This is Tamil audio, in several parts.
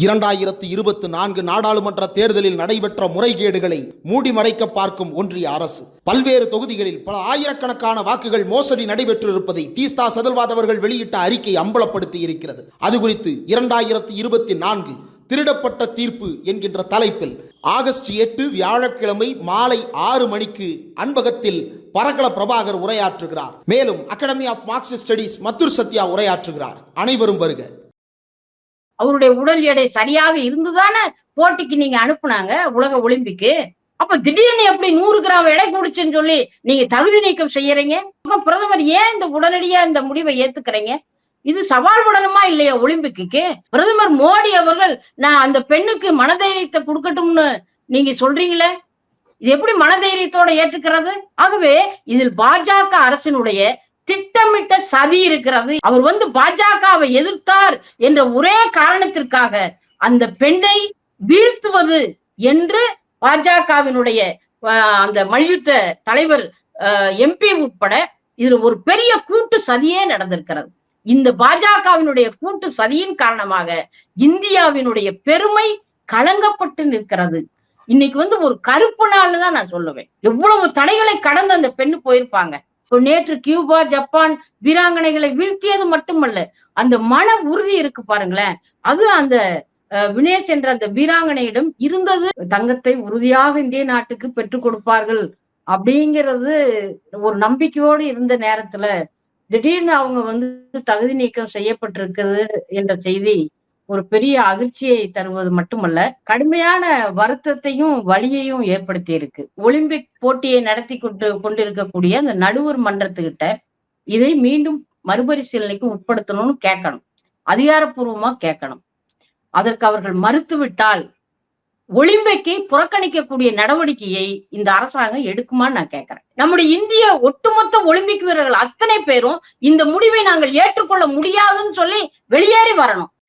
இரண்டாயிரத்து இருபத்தி நான்கு நாடாளுமன்ற தேர்தலில் நடைபெற்ற முறைகேடுகளை மூடி மறைக்க பார்க்கும் ஒன்றிய அரசு. பல்வேறு தொகுதிகளில் பல ஆயிரக்கணக்கான வாக்குகள் மோசடி நடைபெற்றிருப்பதை தீஸ்தா செதல்வாத் அவர்கள் வெளியிட்ட அறிக்கை அம்பலப்படுத்தி இருக்கிறது அது குறித்து இரண்டாயிரத்து இருபத்தி நான்கு திருடப்பட்ட தீர்ப்பு என்கின்ற தலைப்பில் ஆகஸ்ட் எட்டு வியாழக்கிழமை மாலை ஆறு மணிக்கு அன்பகத்தில் பரகல பிரபாகர் உரையாற்றுகிறார். மேலும் academy of Marxist studies Mattur Sathya உரையாற்றுகிறார். அனைவரும் வருக. அவருடைய உடல் எடை சரியாக இருந்துதானே போட்டிக்கு நீங்க அனுப்புனாங்க உலக ஒலிம்பிக்கு. அப்ப திடீர்னு எப்படி நூறு கிராம் எடை கூடுச்சுன்னு சொல்லி நீங்க தகுதி நீக்கம் செய்யறீங்க? அப்ப பிரதமர் ஏன் இந்த உடனடியா இந்த முடிவை ஏத்துக்கிறீங்க? இது சவால் விடணுமா இல்லையா ஒலிம்பிக்கு பிரதமர் மோடி அவர்கள் நான் அந்த பெண்ணுக்கு மனதைரியத்தை கொடுக்கட்டும்னு நீங்க சொல்றீங்களே? இது எப்படி மனதைரியத்தோட ஏற்றுக்கிறது ஆகவே இதில் பாஜக அரசினுடைய திட்டமிட்ட சதி இருக்கிறது. அவர் வந்து பாஜகவை எதிர்த்தார் என்ற ஒரே காரணத்திற்காக அந்த பெண்ணை வீழ்த்துவது என்று பாஜகவினுடைய அந்த மல்யுத்த தலைவர் எம்பி உட்பட இதுல ஒரு பெரிய கூட்டு சதியே நடந்திருக்கிறது. இந்த பாஜகவினுடைய கூட்டு சதியின் காரணமாக இந்தியாவினுடைய பெருமை கலங்கப்பட்டு நிற்கிறது. இன்னைக்கு வந்து ஒரு கருப்பு நாள்னு தான் நான் சொல்லுவேன். எவ்வளவு தடைகளை கடந்து அந்த பெண்ணு போயிருப்பாங்க. நேற்று கியூபா ஜப்பான் வீராங்கனைகளை வீழ்த்தியது மட்டுமல்ல அந்த மன உறுதி இருக்கு பாருங்களேன். அது அந்த வினேஷ் என்ற அந்த வீராங்கனையிடம் இருந்தது. தங்கத்தை உறுதியாக இந்திய நாட்டுக்கு பெற்றுக் கொடுப்பார்கள் அப்படிங்கிறது ஒரு நம்பிக்கையோடு இருந்த நேரத்துல திடீர்னு அவங்க வந்து தகுதி நீக்கம் செய்யப்பட்டிருக்குது என்ற செய்தி ஒரு பெரிய அதிர்ச்சியை தருவது மட்டுமல்ல கடுமையான வருத்தத்தையும் வழியையும் ஏற்படுத்தி இருக்கு. ஒலிம்பிக் போட்டியை நடத்தி கொண்டு கொண்டிருக்கக்கூடிய அந்த நடுவர் மன்றத்துக்கிட்ட இதை மீண்டும் மறுபரிசீலனைக்கு உட்படுத்தணும்னு கேட்கணும். அதிகாரப்பூர்வமா கேட்கணும். அதற்கு அவர்கள் மறுத்துவிட்டால் ஒலிம்பிக்கை புறக்கணிக்கக்கூடிய நடவடிக்கையை இந்த அரசாங்கம் எடுக்குமான்னு நான் கேட்கிறேன். நம்முடைய இந்திய ஒட்டுமொத்த ஒலிம்பிக் வீரர்கள் அத்தனை பேரும் இந்த முடிவை நாங்கள் ஏற்றுக்கொள்ள முடியாதுன்னு சொல்லி வெளியேறி வரணும்.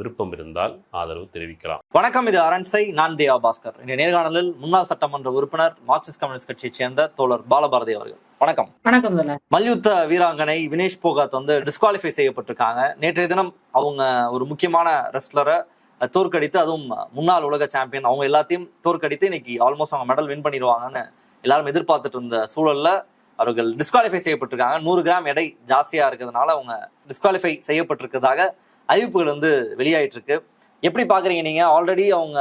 விருப்பம் இருந்தால் ஆதரவு தெரிவிக்கலாம். வணக்கம் இது அரண்சை நான் தேவா பாஸ்கர். இந்த நேர்காணலில் முன்னாள் சட்டமன்ற உறுப்பினர் மார்க்சிஸ்ட் கம்யூனிஸ்ட் கட்சியைச் சேர்ந்த தோழர் பாலபாரதி அவர்கள். வணக்கம். வணக்கம் மல்யுத்த வீராங்கனை வினேஷ் போகாத் வந்து டிஸ்குவாலிஃபை செய்யப்பட்டிருக்காங்க. நேற்றைய தினம் அவங்க ஒரு முக்கியமான ரெஸ்லரை தோற்கடித்து அதுவும் முன்னாள் உலக சாம்பியன் அவங்க எல்லாத்தையும் தோற்கடித்து இன்னைக்கு ஆல்மோஸ்ட் அவங்க மெடல் வின் பண்ணிடுவாங்கன்னு எல்லாரும் எதிர்பார்த்துட்டு இருந்த சூழல்ல அவர்கள் டிஸ்குவாலிஃபை செய்யப்பட்டிருக்காங்க. நூறு கிராம் எடை ஜாஸ்தியா இருக்கிறதுனால அவங்க டிஸ்குவாலிஃபை செய்யப்பட்டிருக்கிறதாக அறிவிப்புகள் வந்து வெளியாயிட்டு இருக்கு எப்படி பாக்குறீங்க நீங்க? ஆல்ரெடி அவங்க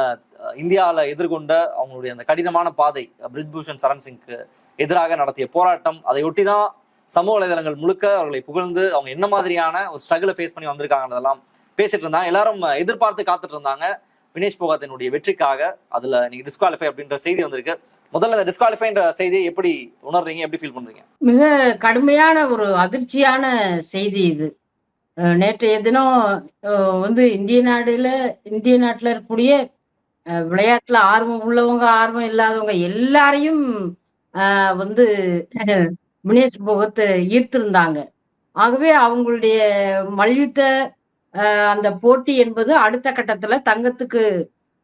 இந்தியாவில் எதிர்கொண்ட அவங்களுடைய அந்த கடினமான பாதை பிரிஜ்பூஷன் சரண் சிங்க்கு எதிராக நடத்திய போராட்டம் அதையொட்டி தான் சமூக வலைதளங்கள் முழுக்க அவர்களை புகழ்ந்து அவங்க என்ன மாதிரியான ஒரு ஸ்ட்ரகிளை ஃபேஸ் பண்ணி வந்திருக்காங்கன்றதெல்லாம் பேசிட்டு இருந்தாங்க. எல்லாரும் எதிர்பார்த்து காத்துட்டு இருந்தாங்க. வினேஷ் போகாத்தினுடைய வெற்றிக்காக அதுல நீங்க டிஸ்குவாலிஃபை அப்படின்ற செய்தி வந்திருக்கு. முதல்ல இந்த டிஸ்குவாலிஃபைன்ற செய்தியை எப்படி உணர்றீங்க? எப்படி ஃபீல் பண்றீங்க? மிக கடுமையான ஒரு அதிர்ச்சியான செய்தி இது. நேற்றைய தினம் வந்து இந்திய நாடுல இந்திய நாட்டுல இருக்கக்கூடிய விளையாட்டுல ஆர்வம் உள்ளவங்க ஆர்வம் இல்லாதவங்க எல்லாரையும் வந்து முனேஷ் போகத்தை ஈர்த்திருந்தாங்க. ஆகவே அவங்களுடைய மல்யுத்த அந்த போட்டி என்பது அடுத்த கட்டத்துல தங்கத்துக்கு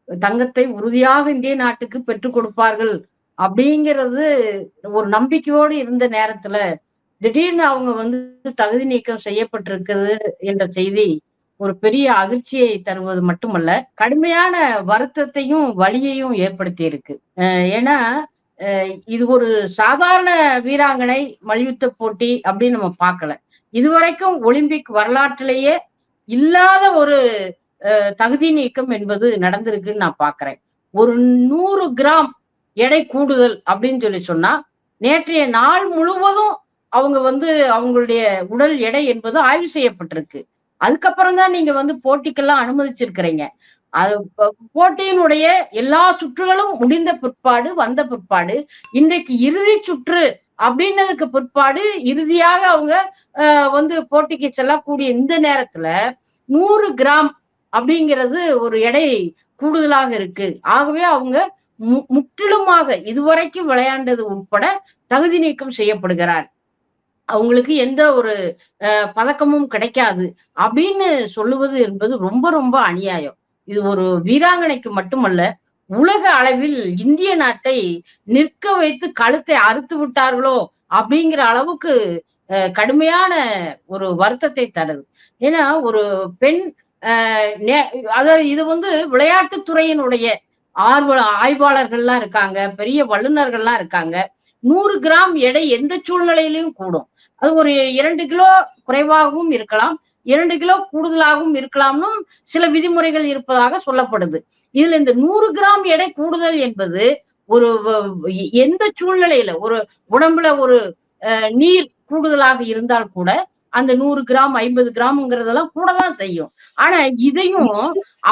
தங்கத்தை உறுதியாக இந்திய நாட்டுக்கு பெற்றுக் கொடுப்பார்கள் அப்படிங்கிறது ஒரு நம்பிக்கையோடு இருந்த நேரத்துல திடீர்னு அவங்க வந்து தகுதி நீக்கம் செய்யப்பட்டிருக்குது என்ற செய்தி ஒரு பெரிய அதிர்ச்சியை தருவது மட்டுமல்ல கடுமையான வருத்தத்தையும் வழியையும் ஏற்படுத்தி இருக்கு ஏன்னா இது ஒரு சாதாரண வீராங்கனை மல்யுத்த போட்டி அப்படின்னு நம்ம பார்க்கல. இதுவரைக்கும் ஒலிம்பிக் வரலாற்றிலேயே இல்லாத ஒரு தகுதி நீக்கம் என்பது நடந்திருக்குன்னு நான் பாக்குறேன் ஒரு நூறு கிராம் எடை கூடுதல் அப்படின்னு சொல்லி சொன்னா நேற்றைய நாள் முழுவதும் அவங்க வந்து அவங்களுடைய உடல் எடை என்பது ஆய்வு செய்யப்பட்டிருக்கு. அதுக்கப்புறம் தான் நீங்க வந்து போட்டிக்கெல்லாம் அனுமதிச்சிருக்கிறீங்க. அது போட்டியினுடைய எல்லா சுற்றுகளும் முடிந்த பிற்பாடு வந்த பிற்பாடு இன்றைக்கு இறுதி சுற்று அப்படின்னதுக்கு பிற்பாடு இறுதியாக அவங்க வந்து போட்டிக்கு செல்லக்கூடிய இந்த நேரத்துல நூறு கிராம் அப்படிங்கிறது ஒரு எடை கூடுதலாக இருக்கு. ஆகவே அவங்க முற்றிலுமாக இதுவரைக்கும் விளையாண்டது உட்பட தகுதி நீக்கம் செய்யப்படுகிறார். அவங்களுக்கு எந்த ஒரு அஹ், பதக்கமும் கிடைக்காது. அப்படின்னு சொல்லுவது என்பது ரொம்ப ரொம்ப அநியாயம். இது ஒரு வீராங்கனைக்கு மட்டுமல்ல உலக அளவில் இந்திய நாட்டை நிற்க வைத்து கழுத்தை அறுத்து விட்டார்களோ அப்படிங்கிற அளவுக்கு அஹ், கடுமையான ஒரு வருத்தத்தை தருது. ஏன்னா ஒரு பெண் நே- அதாவது இது வந்து விளையாட்டு துறையினுடைய ஆர்வ ஆய்வாளர்கள்லாம் இருக்காங்க பெரிய வல்லுநர்கள்லாம் இருக்காங்க. நூறு கிராம் எடை எந்த சூழ்நிலையிலும் கூடும். அது ஒரு இரண்டு கிலோ குறைவாகவும் இருக்கலாம். இரண்டு கிலோ கூடுதலாகவும் இருக்கலாம்னும் சில விதிமுறைகள் இருப்பதாக சொல்லப்படுது. இதுல இந்த நூறு கிராம் எடை கூடுதல் என்பது ஒரு எந்த சூழ்நிலையில ஒரு உடம்புல ஒரு நீர் கூடுதலாக இருந்தால் கூட அந்த நூறு கிராம் ஐம்பது கிராம்ங்கிறதெல்லாம் கூட தான் செய்யும். ஆனா இதையும்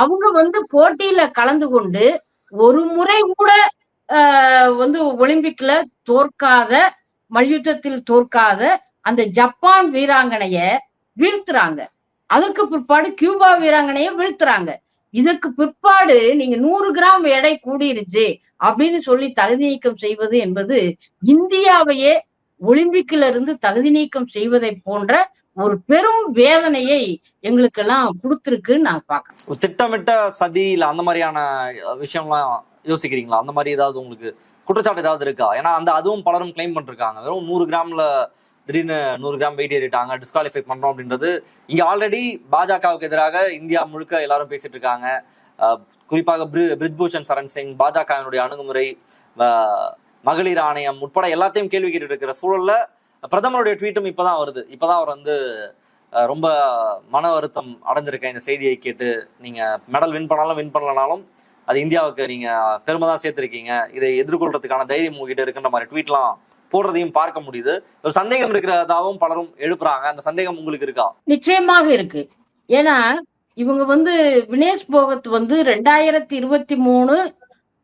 அவங்க வந்து போட்டியில கலந்து கொண்டு ஒரு முறை கூட ஆஹ் வந்து ஒலிம்பிக்ல தோற்காத மல்யுத்தத்தில் தோற்காத அந்த ஜப்பான் வீராங்கனைய வீழ்த்துறாங்க. அதற்கு பிற்பாடு கியூபா வீராங்கனைய வீழ்த்துறாங்க. இதற்கு பிற்பாடு நீங்க நூறு கிராம் எடை கூடிருச்சு அப்படின்னு சொல்லி தகுதி நீக்கம் செய்வது என்பது இந்தியாவையே ஒலிம்பிக்ல இருந்து தகுதி நீக்கம் செய்வதை போன்ற ஒரு பெரும் வேதனையை எங்களுக்கெல்லாம் கொடுத்துருக்குன்னு நான் பாக்கிறேன் ஒரு திட்டமிட்ட சதி இல்ல அந்த மாதிரியான விஷயம்லாம் யோசிக்கிறீங்களா? அந்த மாதிரி ஏதாவது உங்களுக்கு குற்றச்சாட்டு ஏதாவது இருக்கா? ஏன்னா அந்த அதுவும் பலரும் கிளைம் பண்ணிருக்காங்க. வெறும் நூறு கிராம்ல திடீர்னு நூறு கிராம் வெயிட் ஏறிட்டாங்க டிஸ்குவாலிஃபை பண்றோம் அப்படின்றது இங்க ஆல்ரெடி பாஜகவுக்கு எதிராக இந்தியா முழுக்க எல்லாரும் பேசிட்டு இருக்காங்க. குறிப்பாக பிரி- பிரிஜ்பூஷன் சரண் சிங் பாஜகவினுடைய அணுகுமுறை மகளிர் ஆணையம் உட்பட எல்லாத்தையும் கேள்வி கேட்டுட்டு இருக்கிற சூழல்ல பிரதமருடைய ட்வீட்டும் இப்பதான் வருது. இப்பதான் அவர் வந்து ரொம்ப மன வருத்தம் அடைஞ்சிருக்கேன். இந்த செய்தியை கேட்டு நீங்க மெடல் வின் பண்ணாலும் வின் பண்ணலனாலும் அது இந்தியாவுக்கு நீங்க பெருமை தான் சேர்த்திருக்கீங்க. இதை எதிர்கொள்றதுக்கான தைரியம் உங்ககிட்ட இருக்குன்ற மாதிரி ட்வீட்லாம் போடுறதையும் பார்க்க முடியுது. ஒரு சந்தேகம் இருக்கிறதாவும் பலரும் எழுப்புறாங்க. அந்த சந்தேகம் உங்களுக்கு இருக்கா? நிச்சயமாக இருக்கு. ஏன்னா இவங்க வந்து வினேஷ் போகத் வந்து ரெண்டாயிரத்தி இருபத்தி மூணு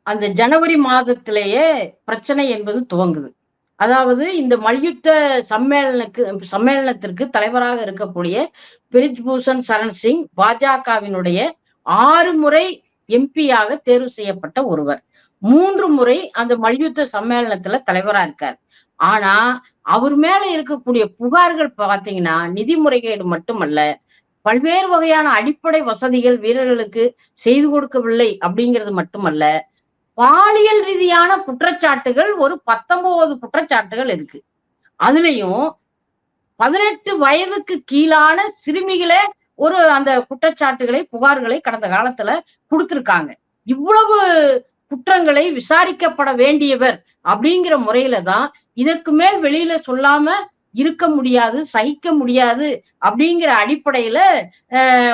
அந்த ஜனவரி மாதத்திலேயே பிரச்சனை என்பது துவங்குது. அதாவது இந்த மல்யுத்த சம்மேளனுக்கு சம்மேளனத்திற்கு தலைவராக இருக்கக்கூடிய பிரிஜ்பூஷன் சரண் சிங் பாஜகவினுடைய ஆறு முறை எம்பியாக தேர்வு செய்யப்பட்ட ஒருவர். மூன்று முறை அந்த மல்யுத்த சம்மேளனத்துல தலைவரா இருக்கார். ஆனா அவர் மேல இருக்கக்கூடிய புகார்கள் பாத்தீங்கன்னா நிதி முறைகேடு மட்டுமல்ல பல்வேறு வகையான அடிப்படை வசதிகள் வீரர்களுக்கு செய்து கொடுக்கவில்லை அப்படிங்கிறது மட்டுமல்ல பாலியல் ரீதியான குற்றச்சாட்டுகள் ஒரு பத்தொன்பது குற்றச்சாட்டுகள் இருக்கு. அதுலயும் பதினெட்டு வயதுக்கு கீழான சிறுமிகளே ஒரு அந்த குற்றச்சாட்டுகளை புகார்களை கடந்த காலத்துல கொடுத்திருக்காங்க. இவ்வளவு குற்றங்களை விசாரிக்கப்பட வேண்டியவர் அப்படிங்கிற முறையில தான் இதற்கு மேல் வெளியில சொல்லாம இருக்க முடியாது சகிக்க முடியாது அப்படிங்கிற அடிப்படையில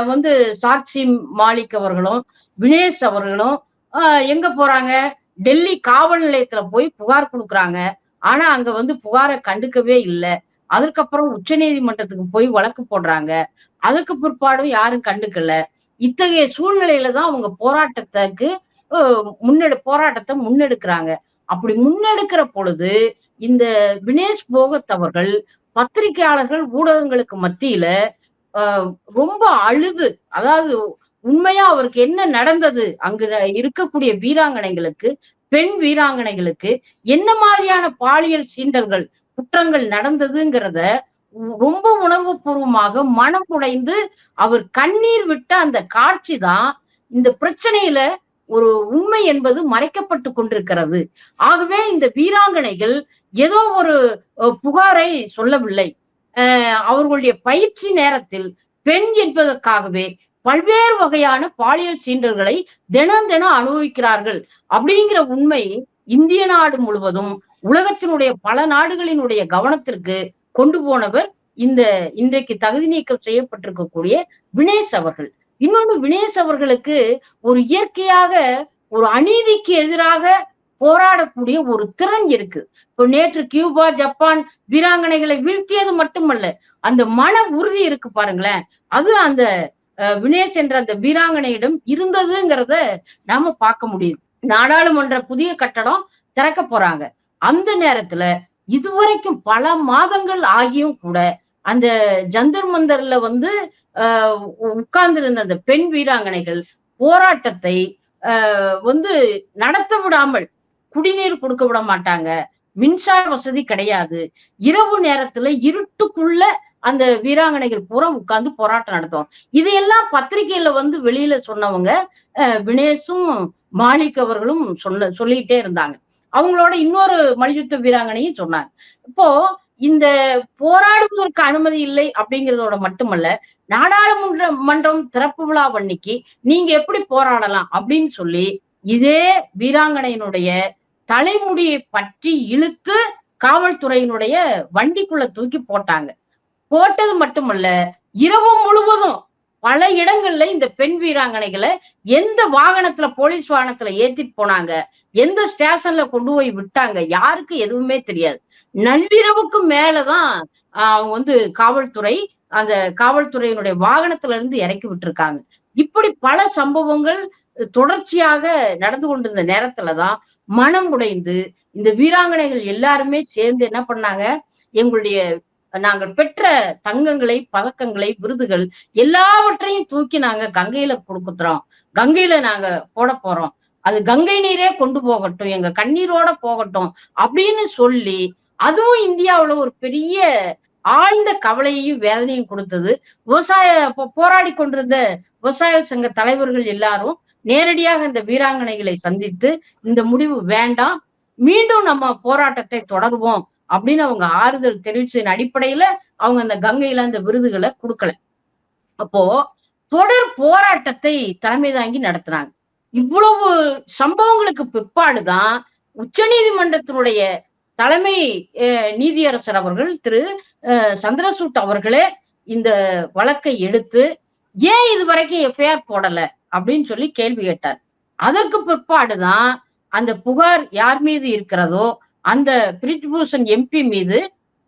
வந்து சாட்சி மாலிக் அவர்களும் வினேஷ் அவர்களும் ஆஹ் எங்க போறாங்க? டெல்லி காவல் நிலையத்துல போய் புகார் கொடுக்குறாங்க. ஆனா அங்க வந்து புகாரை கண்டுக்கவே இல்லை. அதுக்கப்புறம் உச்ச நீதிமன்றத்துக்கு போய் வழக்கு போடுறாங்க. அதுக்கு பிற்பாடும் யாரும் கண்டுக்கல. இத்தகைய சூழ்நிலையில தான் அவங்க போராட்டத்துக்கு முன்னெடு போராட்டத்தை முன்னெடுக்கிறாங்க. அப்படி முன்னெடுக்கிற பொழுது இந்த வினேஷ் போகத் அவர்கள் பத்திரிகையாளர்கள் ஊடகங்களுக்கு மத்தியில ரொம்ப அழுது. அதாவது உண்மையா அவருக்கு என்ன நடந்தது? அங்கு இருக்கக்கூடிய வீராங்கனைகளுக்கு பெண் வீராங்கனைகளுக்கு என்ன மாதிரியான பாலியல் சீண்டல்கள் குற்றங்கள் நடந்ததுங்கிறத ரொம்ப உணர்வுபூர்வமாக மனம் உடைந்து அவர் கண்ணீர் விட்ட அந்த காட்சி தான் இந்த பிரச்சனையில ஒரு உண்மை என்பது மறைக்கப்பட்டு கொண்டிருக்கிறது. ஆகவே இந்த வீராங்கனைகள் ஏதோ ஒரு புகாரை சொல்லவில்லை. அஹ், அவர்களுடைய பயிற்சி நேரத்தில் பெண் என்பதற்காகவே பல்வேறு வகையான பாலியல் சீண்டல்களை தினம் தினம் அனுபவிக்கிறார்கள். அப்படிங்கிற உண்மை இந்திய நாடு முழுவதும் உலகத்தினுடைய பல நாடுகளினுடைய கவனத்திற்கு கொண்டு போனவர் இந்த இன்றைக்கு தகுதி நீக்கம் செய்யப்பட்டிருக்கக்கூடிய வினேஷ் அவர்கள். இன்னொன்னு வினேஷ் அவர்களுக்கு ஒரு இயற்கையாக ஒரு அநீதிக்கு எதிராக போராடக்கூடிய ஒரு திறன் இருக்கு. இப்போ நேற்று கியூபா ஜப்பான் வீராங்கனைகளை வீழ்த்தியது மட்டுமல்ல அந்த மன உறுதி இருக்கு பாருங்களேன். அது அந்த அஹ், வினேஷ் என்ற அந்த வீராங்கனையிடம் இருந்ததுங்கிறத நாம பார்க்க முடியுது. நாடாளுமன்ற புதிய கட்டடம் திறக்க போறாங்க. அந்த நேரத்துல இதுவரைக்கும் பல மாதங்கள் ஆகியும் கூட அந்த ஜந்தர் மந்தர்ல வந்து ஆஹ் உட்கார்ந்து இருந்த அந்த பெண் வீராங்கனைகள் போராட்டத்தை ஆஹ் வந்து நடத்த விடாமல் குடிநீர் கொடுக்க விட மாட்டாங்க. மின்சார வசதி கிடையாது. இரவு நேரத்துல இருட்டுக்குள்ள அந்த வீராங்கனைகள் பூரா உட்கார்ந்து போராட்டம் நடத்துவோம் இதையெல்லாம் பத்திரிகையில வந்து வெளியில சொன்னவங்க அஹ், வினேஷும் மாலிக் அவர்களும் சொன்ன சொல்லிக்கிட்டே இருந்தாங்க. அவங்களோட இன்னொரு மல்யுத்த வீராங்கனையும் சொன்னாங்க. இப்போ இந்த போராடுவதற்கு அனுமதி இல்லை அப்படிங்கிறதோட மட்டுமல்ல நாடாளுமன்ற மன்றம் திறப்பு விழா அன்னைக்கு நீங்க எப்படி போராடலாம் அப்படின்னு சொல்லி இதே வீராங்கனையினுடைய தலைமுடியை பற்றி இழுத்து காவல்துறையினுடைய வண்டிக்குள்ள தூக்கி போட்டாங்க. போட்டது மட்டுமல்ல இரவு முழுவதும் பல இடங்கள்ல இந்த பெண் வீராங்கனைகளை எந்த வாகனத்துல போலீஸ் வாகனத்துல ஏத்திட்டு போனாங்க எந்த ஸ்டேஷன்ல கொண்டு போய் விட்டாங்க யாருக்கு எதுவுமே தெரியாது. நள்ளிரவுக்கு மேலதான் ஆஹ் அவங்க வந்து காவல்துறை அந்த காவல்துறையினுடைய வாகனத்துல இருந்து இறக்கி விட்டுருக்காங்க. இப்படி பல சம்பவங்கள் தொடர்ச்சியாக நடந்து கொண்டிருந்த நேரத்துலதான் மனம் உடைந்து இந்த வீராங்கனைகள் எல்லாருமே சேர்ந்து என்ன பண்ணாங்க? எங்களுடைய நாங்கள் பெற்ற தங்கங்களை பதக்கங்களை விருதுகள் எல்லாவற்றையும் தூக்கி நாங்க கங்கையில கொடுக்குறோம் கங்கையில நாங்க போட போறோம். அது கங்கை நீரே கொண்டு போகட்டும் எங்க கண்ணீரோட போகட்டும் அப்படின்னு சொல்லி அதுவும் இந்தியாவுல ஒரு பெரிய ஆழ்ந்த கவலையையும் வேதனையும் கொடுத்தது. விவசாய போராடி கொண்டிருந்த விவசாய சங்க தலைவர்கள் எல்லாரும் நேரடியாக இந்த வீராங்கனைகளை சந்தித்து இந்த முடிவு வேண்டாம் மீண்டும் நம்ம போராட்டத்தை தொடருவோம் அப்படின்னு அவங்க ஆறுதல் தெரிவிச்சதன் அடிப்படையில அவங்க அந்த கங்கையில அந்த விருதுகளை கொடுக்கல. அப்போ தொடர் போராட்டத்தை தலைமை தாங்கி நடத்துறாங்க. இவ்வளவு சம்பவங்களுக்கு பிற்பாடுதான் உச்சநீதிமன்றத்தினுடைய தலைமை நீதியரசர் அவர்கள் திரு சந்திரசூட் அவர்களே இந்த வழக்கை எடுத்து ஏன் இது வரைக்கும் எஃப்ஐஆர் போடல? அப்படின்னு சொல்லி கேள்வி கேட்டார். அதற்கு பிற்பாடுதான் அந்த புகார் யார் மீது இருக்கிறதோ அந்த பிரிஜ்பூஷன் எம்பி மீது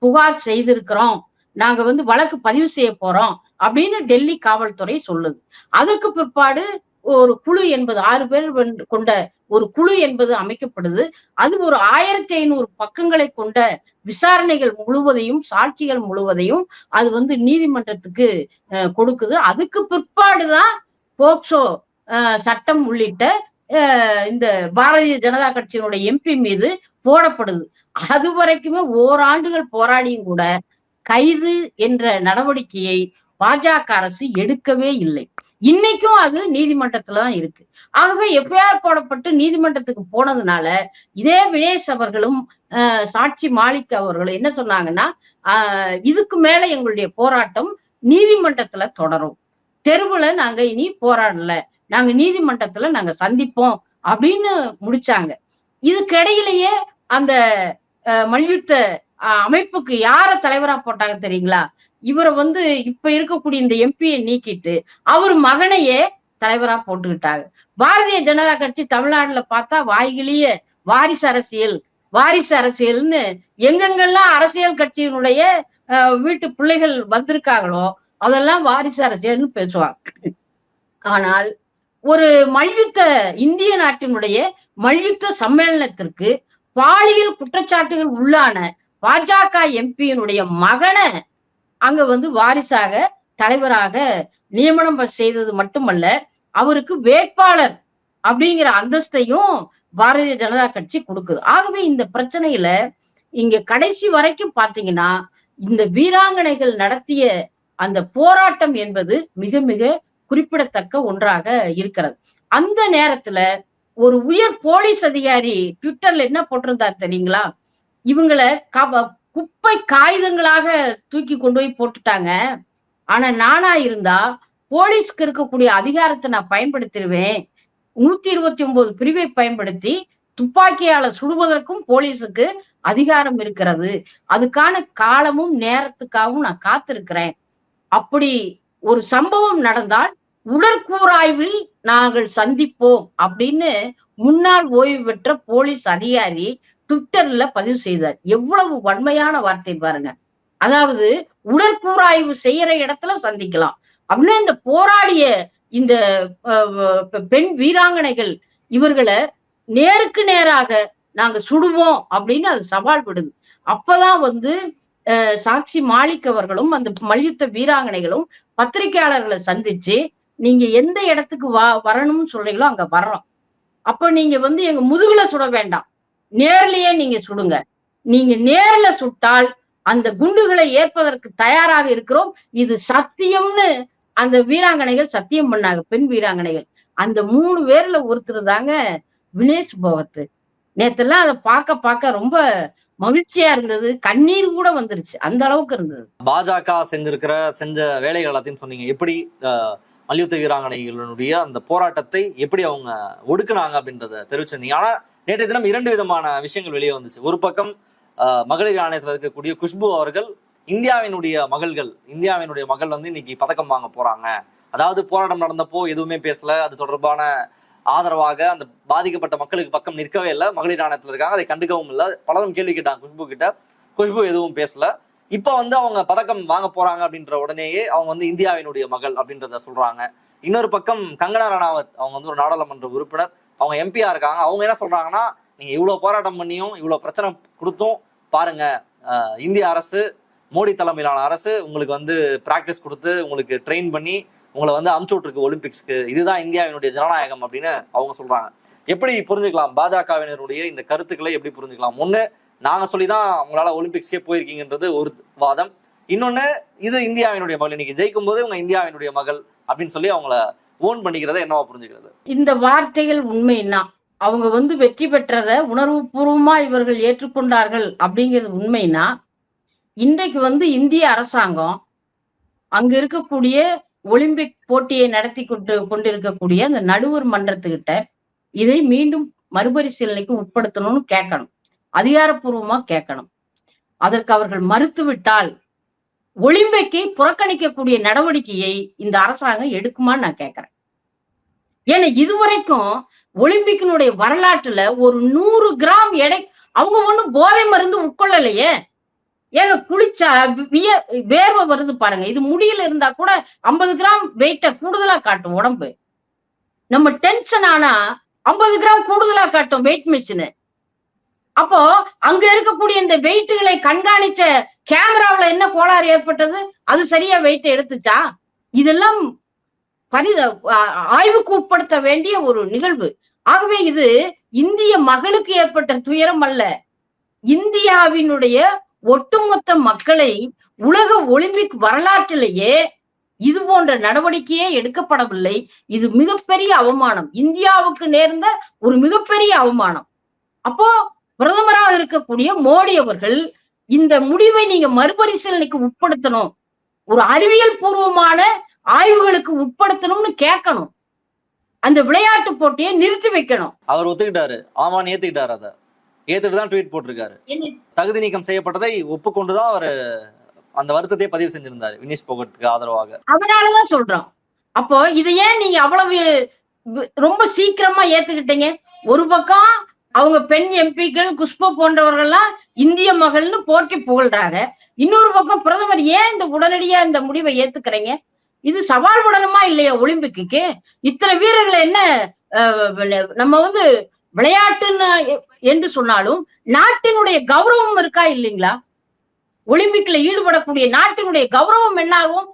புகார் செய்திருக்கிறோம். நாங்க வந்து வழக்கு பதிவு செய்ய போறோம் அப்படின்னு டெல்லி காவல்துறை சொல்லுது. அதற்கு பிற்பாடு ஒரு குழு என்பது ஆறு பேர் கொண்ட ஒரு குழு என்பது அமைக்கப்படுது. அது ஒரு ஆயிரத்தி ஐநூறு பக்கங்களை கொண்ட விசாரணைகள் முழுவதையும் சாட்சிகள் முழுவதையும் அது வந்து நீதிமன்றத்துக்கு அஹ், கொடுக்குது. அதுக்கு பிற்பாடுதான் போக்சோ அஹ், சட்டம் உள்ளிட்ட அஹ், இந்த பாரதிய ஜனதா கட்சியினுடைய எம்பி மீது போடப்படுது. அது வரைக்குமே ஓராண்டுகள் போராடியும் கூட கைது என்ற நடவடிக்கையை பாஜக அரசு எடுக்கவே இல்லை. இன்னைக்கும் அது நீதிமன்றத்துல தான் இருக்கு. ஆகவே எஃப்ஐஆர் போடப்பட்டு நீதிமன்றத்துக்கு போனதுனால இதே வினேஷ் அவர்களும் சாட்சி மாலிக் அவர்களும் என்ன சொன்னாங்கன்னா ஆஹ், இதுக்கு மேல எங்களுடைய போராட்டம் நீதிமன்றத்துல தொடரும். தெருவுல நாங்க இனி போராடல. நாங்க நீதிமன்றத்துல நாங்க சந்திப்போம் அப்படின்னு முடிச்சாங்க. இதுக்கிடையிலேயே அந்த அஹ், மல்யுத்த அஹ், அமைப்புக்கு யார தலைவரா போட்டாங்க தெரியுங்களா? இவரை வந்து இப்ப இருக்கக்கூடிய இந்த எம்பியை நீக்கிட்டு அவர் மகனையே தலைவரா போட்டுக்கிட்டாங்க. பாரதிய ஜனதா கட்சி தமிழ்நாட்டுல பார்த்தா வாய்கிலேயே வாரிசு அரசியல் வாரிசு அரசியல்னு எங்கெங்கெல்லாம் அரசியல் கட்சியினுடைய அஹ், வீட்டு பிள்ளைகள் வந்திருக்காங்களோ அதெல்லாம் வாரிசு அரசியல்னு பேசுவாங்க. ஆனால் ஒரு மல்யுத்த இந்திய நாட்டினுடைய மல்யுத்த சம்மேளனத்திற்கு பாலியல் குற்றச்சாட்டுகள் உள்ளான பாஜக எம்பியினுடைய மகனை அங்க வந்து வாரிசாக தலைவராக நியமனம் செய்தது மட்டுமல்ல அவருக்கு வேட்பாளர் அப்படிங்கிற அந்தஸ்தையும் பாரதிய ஜனதா கட்சி கொடுக்குது. ஆகவே இந்த பிரச்சனையில இங்க கடைசி வரைக்கும் பாத்தீங்கன்னா இந்த வீராங்கனைகள் நடத்திய அந்த போராட்டம் என்பது மிக மிக குறிப்பிடத்தக்க ஒன்றாக இருக்கிறது. அந்த நேரத்துல ஒரு உயர் போலீஸ் அதிகாரி ட்விட்டர்ல என்ன போட்டிருந்தார் தெரியுங்களா? இவங்களை குப்பை காகிதங்களாக தூக்கி கொண்டு போய் போட்டுட்டாங்க. ஆனா நானா இருந்தா போலீஸ்க்கு இருக்கக்கூடிய அதிகாரத்தை நான் பயன்படுத்திடுவேன் நூத்தி இருபத்தி ஒன்பது பிரிவை பயன்படுத்தி துப்பாக்கியால சுடுவதற்கும் போலீஸுக்கு அதிகாரம் இருக்கிறது. அதுக்கான காலமும் நேரத்துக்காகவும் நான் காத்திருக்கிறேன். அப்படி ஒரு சம்பவம் நடந்தால் உடற்கூறாய்வில் நாங்கள் சந்திப்போம் அப்படின்னு முன்னாள் ஓய்வு பெற்ற போலீஸ் அதிகாரி ட்விட்டர்ல பதிவு செய்தார். எவ்வளவு வன்மையான வார்த்தை பாருங்க. அதாவது உடற்கூறாய்வு செய்யற இடத்துல சந்திக்கலாம். அப்படின்னா இந்த போராடிய இந்த பெண் வீராங்கனைகள் இவர்களை நேருக்கு நேராக நாங்க சுடுவோம் அப்படின்னு அது சவால் விடுது அப்பதான் வந்து அஹ், மாலிக் அவர்களும் அந்த மல்யுத்த வீராங்கனைகளும் பத்திரிகையாளர்களை சந்திச்சு நீங்க எந்த இடத்துக்கு வா வரணும்னு சொல்றீங்களோ அங்க வர்றோம். அப்ப நீங்க வந்து எங்க முதுகுல சுட வேண்டாம். நேர்லயே நீங்க சுடுங்க. நீங்க நேர்ல சுட்டால் அந்த குண்டுகளை ஏற்பதற்கு தயாராக இருக்கிறோம். இது சத்தியம்னு அந்த வீராங்கனைகள் சத்தியம் பண்ணாங்க பெண் வீராங்கனைகள். அந்த மூணு பேர்ல ஒருத்தர் தாங்க வினேஷ் போகத்து நேத்தெல்லாம் அதை பார்க்க பார்க்க ரொம்ப மகிழ்ச்சியா இருந்தது. கண்ணீர் கூட வந்துருச்சு. அந்த அளவுக்கு இருந்தது. பாஜக செஞ்சிருக்கிற செஞ்ச வேலைகள் எல்லாத்தையும் சொன்னீங்க. எப்படி அஹ், மல்யுத்த வீராங்கனைகளுடைய அந்த போராட்டத்தை எப்படி அவங்க ஒடுக்குனாங்க அப்படின்றத தெரிவிச்சிருந்தீங்க. ஆனா நேற்றைய தினம் இரண்டு விதமான விஷயங்கள் வெளியே வந்துச்சு. ஒரு பக்கம் மகளிர் ஆணையத்தில் இருக்கக்கூடிய குஷ்பு அவர்கள் இந்தியாவினுடைய மகள்கள் இந்தியாவினுடைய மகள் வந்து இன்னைக்கு பதக்கம் வாங்க போறாங்க. அதாவது போராட்டம் நடந்தப்போ எதுவுமே பேசல. அது தொடர்பான ஆதரவாக அந்த பாதிக்கப்பட்ட மக்களுக்கு பக்கம் நிற்கவே இல்லை. மகளிர் ஆணையத்தில் இருக்காங்க. அதை கண்டுக்கவும் இல்லை. பலரும் கேள்வி கேட்டாங்க குஷ்பு கிட்ட. குஷ்பு எதுவும் பேசல. இப்ப வந்து அவங்க பதக்கம் வாங்க போறாங்க அப்படின்ற உடனேயே அவங்க வந்து இந்தியாவினுடைய மகள் அப்படின்றத சொல்றாங்க. இன்னொரு பக்கம் கங்கனா ரணாவத் அவங்க வந்து ஒரு நாடாளுமன்ற உறுப்பினர். அவங்க எம்பியா இருக்காங்க. அவங்க என்ன சொல்றாங்கன்னா நீங்க இவ்வளவு போராட்டம் பண்ணியும் இவ்வளவு பிரச்சனை கொடுத்தும் பாருங்க இந்திய அரசு மோடி தலைமையிலான அரசு உங்களுக்கு வந்து பிராக்டிஸ் கொடுத்து உங்களுக்கு ட்ரெயின் பண்ணி உங்களை வந்து அமுச்சு விட்டுருக்கு ஒலிம்பிக்ஸ்க்கு இதுதான் இந்தியாவினுடைய ஜனநாயகம் அப்படின்னு அவங்க சொல்றாங்க. எப்படி புரிஞ்சுக்கலாம்? பாஜகவினருடைய இந்த கருத்துக்களை எப்படி புரிஞ்சுக்கலாம்? முன்னே நாங்கள் சொல்லி சொல்லிதான் உங்களால் ஒலிம்பிக்ஸ்க்கே போயிருக்கீங்கன்றது ஒரு வாதம். இன்னொன்று இது இந்தியாவினுடைய மகள். இன்னைக்கு ஜெயிக்கும் போது உங்க இந்தியாவினுடைய மகள் அப்படின்னு சொல்லி அவங்கள ஓன் பண்ணிக்கிறத என்னவா புரிஞ்சுக்கிறது? இந்த வார்த்தைகள் உண்மைன்னா அவங்க வந்து வெற்றி பெற்றதை உணர்வு பூர்வமா இவர்கள் ஏற்றுக்கொண்டார்கள் அப்படிங்கிறது உண்மைன்னா இன்றைக்கு வந்து இந்திய அரசாங்கம் அங்க இருக்கக்கூடிய ஒலிம்பிக் போட்டியை நடத்தி கொண்டு கொண்டிருக்கக்கூடிய அந்த நடுவர் மன்றத்துக்கிட்ட இதை மீண்டும் மறுபரிசீலனைக்கு உட்படுத்தணும்னு கேட்கணும். அதிகாரப்பூர்வமா கேட்கணும். அதற்கு அவர்கள் மறுத்துவிட்டால் ஒலிம்பிக்கை புறக்கணிக்கக்கூடிய நடவடிக்கையை இந்த அரசாங்கம் எடுக்குமான்னு நான் கேட்கிறேன் ஏன்னா இதுவரைக்கும் ஒலிம்பிக்கினுடைய வரலாற்றுல ஒரு நூறு கிராம் எடை அவங்க ஒண்ணும் போதை மருந்து உட்கொள்ளலையே. ஏங்க குளிச்சா விய வேர்வை வருது பாருங்க. இது முடியல இருந்தா கூட ஐம்பது கிராம் வெயிட்ட கூடுதலா காட்டும் உடம்பு. நம்ம டென்ஷன் ஆனா ஐம்பது கிராம் கூடுதலா காட்டும் வெயிட் மிஷினு அப்போ அங்க இருக்கக்கூடிய இந்த வெயிட்டுகளை கண்காணிச்ச கேமராவுல என்ன கோளாறு ஏற்பட்டது? அது சரியா வெயிட் எடுத்துச்சா இதெல்லாம் பரித ஆய்வுக்கு உட்படுத்த வேண்டிய ஒரு நிகழ்வு. ஆகவே இது இந்திய மகளுக்கு ஏற்பட்ட துயரம் அல்ல. இந்தியாவினுடைய ஒட்டுமொத்த மக்களை உலக ஒலிம்பிக் வரலாற்றிலேயே இது போன்ற நடவடிக்கையே எடுக்கப்படவில்லை. இது மிகப்பெரிய அவமானம். இந்தியாவுக்கு நேர்ந்த ஒரு மிகப்பெரிய அவமானம். அப்போ பிரதமராக இருக்கக்கூடிய மோடி அவர்கள் இந்த முடிவை நீங்க மறுபரிசீலனைக்கு உட்படுத்தணும். ஒரு அறிவியல் பூர்வமான ஆய்வுகளுக்கு உட்படுத்தணும்னு கேட்கணும். அந்த விளையாட்டு போட்டியை நிறுத்தி வைக்கணும். அவர் ஒத்துக்கிட்டாரு. ஆமான்னு ஏத்துக்கிட்டாரு அதை. ஏத்துட்டு தான் ட்வீட் போட்டிருக்காரு. தகுதி நீக்கம் செய்யப்பட்டதை ஒப்புக்கொண்டுதான் அவர் அந்த வருத்தத்தை பதிவு செஞ்சிருந்தாரு வினேஷ் போகட்டுக்கு ஆதரவாக. அதனாலதான் சொல்றோம். அப்போ இதை ஏன் நீங்க அவ்வளவு ரொம்ப சீக்கிரமா ஏத்துக்கிட்டீங்க. ஒரு பக்கம் அவங்க பெண் எம்பிக்கள் குஷ்பு போன்றவர்கள்லாம் இந்திய மகள்னு போற்றி புகழ்றாங்க. இன்னொரு பக்கம் பிரதமர் ஏன் இந்த உடனடியா இந்த முடிவை ஏத்துக்கிறீங்க? இது சவால் விடணுமா இல்லையா ஒலிம்பிக்கு இத்தனை வீரர்களை என்ன நம்ம வந்து விளையாட்டுன்னு என்று சொன்னாலும் நாட்டினுடைய கௌரவம் இருக்கா இல்லைங்களா? ஒலிம்பிக்ல ஈடுபடக்கூடிய நாட்டினுடைய கௌரவம் என்னாகும்?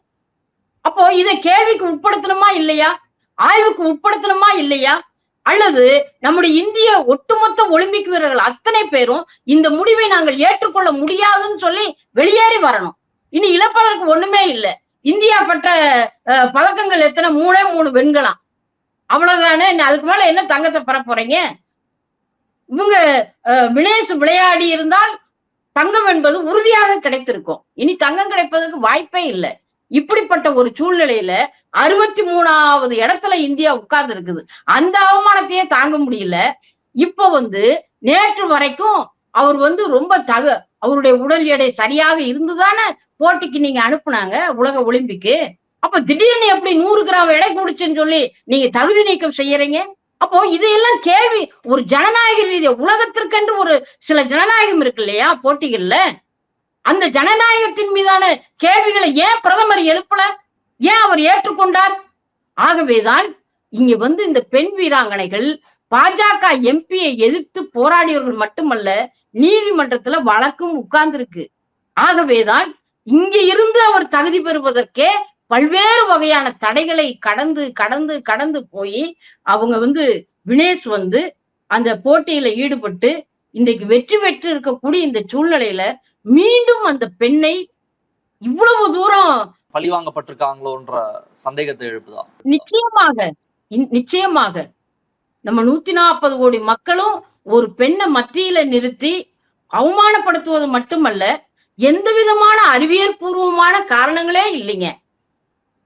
அப்போ இதை கேள்விக்கு உட்படுத்தணுமா இல்லையா? ஆய்வுக்கு உட்படுத்தணுமா இல்லையா? அல்லது நம்முடைய இந்திய ஒட்டுமொத்த ஒலிம்பிக் வீரர்கள் அத்தனை பேரும் இந்த முடிவை நாங்கள் ஏற்றுக்கொள்ள முடியாதுன்னு சொல்லி வெளியேறி வரணும். இனி இழப்பதற்கு ஒண்ணுமே இல்லை. இந்தியா பெற்ற பதக்கங்கள் எத்தனை? மூணே மூணு வெண்கலாம் அவ்வளவுதானே? அதுக்கு மேல என்ன தங்கத்தை பெற போறீங்க? இவங்க வினேஷ் விளையாடி இருந்தால் தங்கம் என்பது உறுதியாக கிடைத்திருக்கும். இனி தங்கம் கிடைப்பதற்கு வாய்ப்பே இல்லை. இப்படிப்பட்ட ஒரு சூழ்நிலையில அறுபத்தி மூணாவது இடத்துல இந்தியா உட்கார்ந்து இருக்குது அந்த அவமானத்தையே தாங்க முடியல. இப்ப வந்து நேற்று வரைக்கும் அவர் வந்து ரொம்ப தக அவருடைய உடல் எடை சரியாக இருந்துதானே போட்டிக்கு நீங்க அனுப்புனாங்க உலக ஒலிம்பிக்கு. அப்ப திடீர்னு எப்படி நூறு கிராம் எடை கூடுச்சுன்னு சொல்லி நீங்க தகுதி நீக்கம் செய்யறீங்க? அப்போ இதையெல்லாம் கேள்வி ஒரு ஜனநாயக ரீதியா உலகத்திற்கென்று ஒரு சில ஜனநாயகம் இருக்கு இல்லையா போட்டிகள்ல? அந்த ஜனநாயகத்தின் மீதான கேள்விகளை ஏன் பிரதமர் எழுப்பல? ஏன் அவர் ஏற்றுக்கொண்டார்? ஆகவேதான் இங்க வந்து இந்த பெண் வீராங்கனைகள் பாஜக எம்பியை எதிர்த்து போராடியவர்கள் மட்டுமல்ல நீதிமன்றத்துல வழக்கும் உட்கார்ந்திருக்கு. ஆகவேதான் இங்க இருந்து அவர் தகுதி பெறுவதற்கே பல்வேறு வகையான தடைகளை கடந்து கடந்து கடந்து போய் அவங்க வந்து வினேஷ் வந்து அந்த போட்டியில ஈடுபட்டு இன்றைக்கு வெற்றி பெற்று இருக்கக்கூடிய இந்த சூழ்நிலையில மீண்டும் அந்த பெண்ணை இவ்வளவு தூரம் பழிவாங்கப்பட்டிருக்காங்களோன்ற சந்தேகத்தை எழுப்புதா? நிச்சயமாக நிச்சயமாக. நம்ம நூத்தி நாற்பது கோடி மக்களும் ஒரு பெண்ணை மத்தியில நிறுத்தி அவமானப்படுத்துவது மட்டுமல்ல எந்த விதமான அறிவியல் பூர்வமான காரணங்களே இல்லைங்க.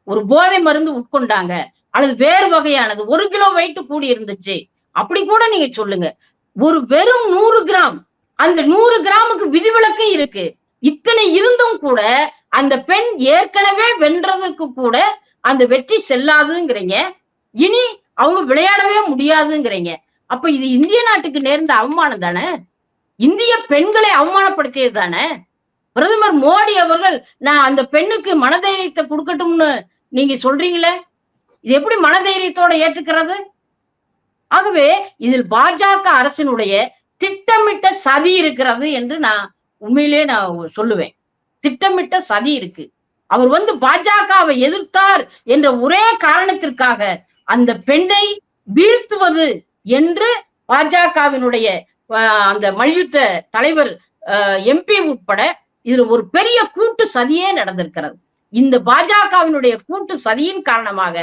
ஒரு போதை மருந்து உட்கொண்டாங்க அல்லது வேறு வகையானது. ஒரு கிலோ வெயிட் கூடி இருந்துச்சு அப்படி கூட நீங்க சொல்லுங்க. ஒரு வெறும் நூறு கிராம் அந்த நூறு கிராமுக்கு விதிவிலக்கு இருக்கு. இத்தனை இருந்தும் கூட அந்த பெண் ஏற்கனவே வென்றதுக்கு கூட அந்த வெற்றி செல்லாதுங்கிறீங்க. இனி அவங்க விளையாடவே முடியாதுங்கிறீங்க. அப்ப இது இந்திய நாட்டுக்கு நேர்ந்த அவமானம் தானே? இந்திய பெண்களை அவமானப்படுத்தியது தானே? பிரதமர் மோடி அவர்கள் நான் அந்த பெண்ணுக்கு மனதைரியத்தை கொடுக்கட்டும்னு நீங்க சொல்றீங்களே? இது எப்படி மனதைரியத்தோட ஏற்றுக்கிறது? ஆகவே இதில் பாஜக அரசினுடைய திட்டமிட்ட சதி இருக்கிறது என்று நான் உண்மையிலே நான் சொல்லுவேன். திட்டமிட்ட சதி இருக்கு. அவர் வந்து பாஜகவை எதிர்த்தார் என்ற ஒரே காரணத்திற்காக அந்த பெண்ணை வீழ்த்துவது என்று பாஜகவினுடைய அந்த மல்யுத்த தலைவர் எம்பி உட்பட இதுல ஒரு பெரிய கூட்டு சதியே நடந்திருக்கிறது. இந்த பாஜகவினுடைய கூட்டு சதியின் காரணமாக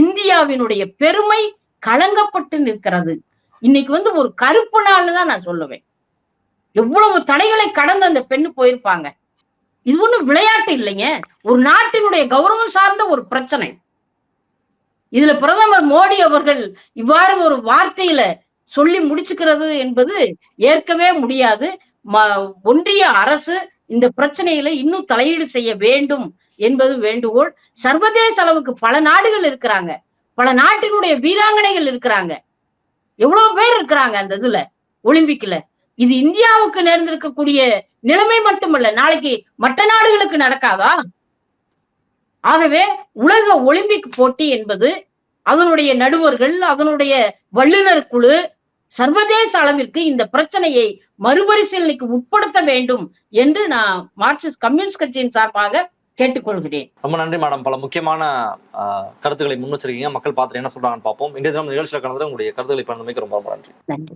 இந்தியாவினுடைய பெருமை களங்கப்பட்டு நிற்கிறது. இன்னைக்கு வந்து ஒரு கருப்பு நாள்னு தான் நான் சொல்லுவேன். எவ்வளவு தடைகளை கடந்து அந்த பெண்ணு போயிருப்பாங்க. இது ஒண்ணும் விளையாட்டு இல்லைங்க. ஒரு நாட்டினுடைய கௌரவம் சார்ந்த ஒரு பிரச்சனை. இதுல பிரதமர் மோடி அவர்கள் இவ்வாறு ஒரு வார்த்தையில சொல்லி முடிச்சுக்கிறது என்பது ஏற்கவே முடியாது. ஒன்றிய அரசு இந்த பிரச்சனையில இன்னும் தலையீடு செய்ய வேண்டும் என்பது வேண்டுகோள். சர்வதேச அளவுக்கு பல நாடுகள் இருக்கிறாங்க. பல நாட்டினுடைய வீராங்கனைகள் இருக்கிறாங்க. எவ்வளவு பேர் இருக்கிறாங்க அந்த இதுல ஒலிம்பிக்ல. இது இந்தியாவுக்கு நேர்ந்திருக்கக்கூடிய நிலைமை மட்டுமல்ல நாளைக்கு மற்ற நாடுகளுக்கு நடக்காதா? ஆகவே உலக ஒலிம்பிக் போட்டி என்பது அதனுடைய நடுவர்கள் அதனுடைய வல்லுநர் குழு சர்வதேச அளவிற்கு இந்த பிரச்சனையை மறுபரிசீலனைக்கு உட்படுத்த வேண்டும் என்று நான் மார்க்சிஸ்ட் கம்யூனிஸ்ட் கட்சியின் சார்பாக கேட்டுக்கொள்கிறேன். ரொம்ப நன்றி மேடம். பல முக்கியமான கருத்துக்களை முன் வச்சிருக்கீங்க. மக்கள் பார்த்துட்டு என்ன சொல்றாங்கன்னு பார்ப்போம். இன்றைய தினம் நிகழ்ச்சியில் கலந்து உங்களுடைய கருத்துக்களை ரொம்ப ரொம்ப நன்றி. நன்றி.